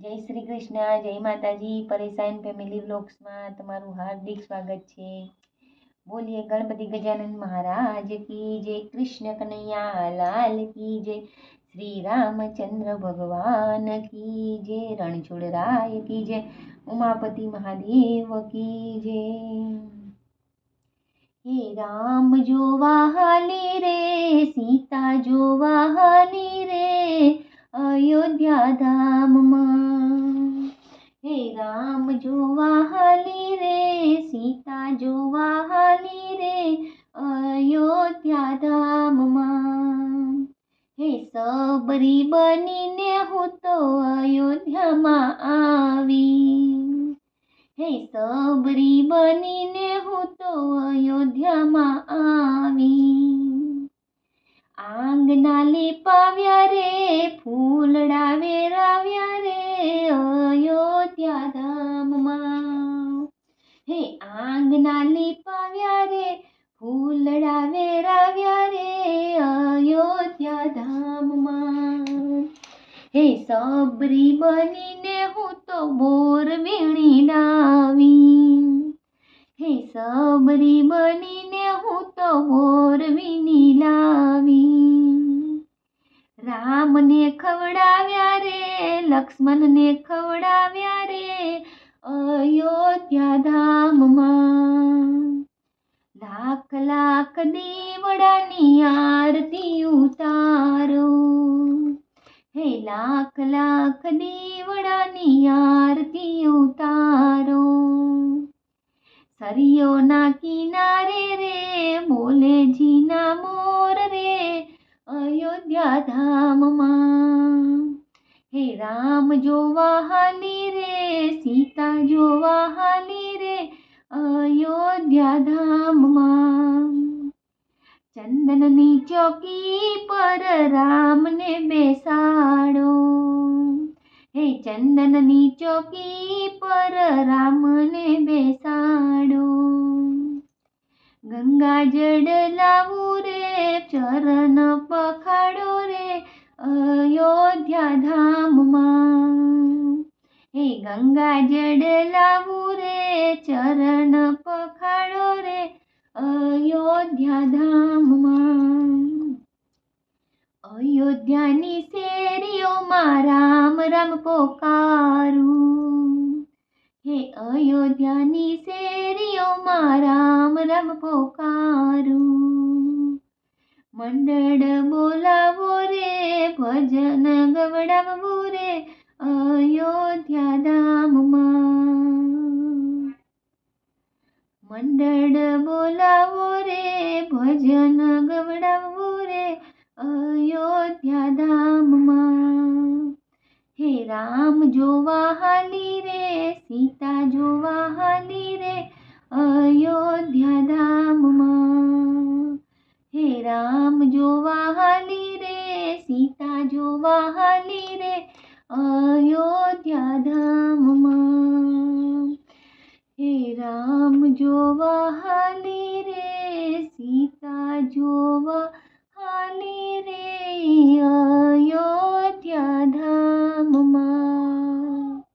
જય શ્રી કૃષ્ણ, જય માતાજી. પરેશાન ફેમિલી વ્લોગ્સમાં તમારું હાર્દિક સ્વાગત છે. બોલીએ ગણપતિ ગજાનન મહારાજ કી જય, કૃષ્ણ કનૈયા લાલ કી જય, શ્રી રામચંદ્ર ભગવાન કી જય રણછોડરાય કી જય, ઉમાપતિ મહાદેવ કી જય. હે રામ જોવા હાલી રે, સીતા જોવા હાલી રે જોવા રે સીતા જોવા હાલી રે અયોધ્યા ધામમાં હે સબરી બનીને હું તો અયોધ્યામાં આવી હે સબરી બનીને હું તો અયોધ્યામાં આવી આંગના લીપાવ્યા હે આંગના લીપાવ્યા રે ફૂલડા વેરાવ્યા રે અયોધ્યા ધામમાં. હે સબરી બનીને હું તો બોર વીણી લાવી હે સબરી બનીને હું તો બોર વીણી લાવી રામને ખવડાવ્યા રે, લક્ષ્મણને ખવડાવ્યા રે દીવડાની આરતી ઉતારો. હે લાખ લાખ દીવડાની આરતી ઉતારો. સરિયોના કિનારે રે બોલે જીના મોર રે, અયોધ્યા ધામમાં. હે રામ જોવા હાલી રે, સીતા જોવા હાલી રે, અયોધ્યા ધામમાં. ચંદનની ચોકી પર રામને બેસાડો. હે ચંદનની ચોકી પર રામને બેસાડો. ગંગા જળ લાવું રે, ચરણ પખાડો રે અયોધ્યા ધામમાં. હે ગંગા જળ લાવું રે, ચરણ પખાડો રે અયોધ્યા ધામમાં અયોધ્યાની શેરીઓમાં રામ રામ પોકારું. હે અયોધ્યાની શેરીઓમાં રામ રામ પોકારું. મંડળ બોલાવો રે, ભજન ગવડાવવું રે અયોધ્યા ધામમાં. મંડળ બોલાવો રે, ભજન ગવડાવ અયોધ્યા ધામમાં હે રામ જોવા હાલી રે સીતા જોવા હાલી રે અયોધ્યા ધામમાં હે રામ જોવા હાલી રે સીતા જોવા હાલી રે અયોધ્યા ધામમાં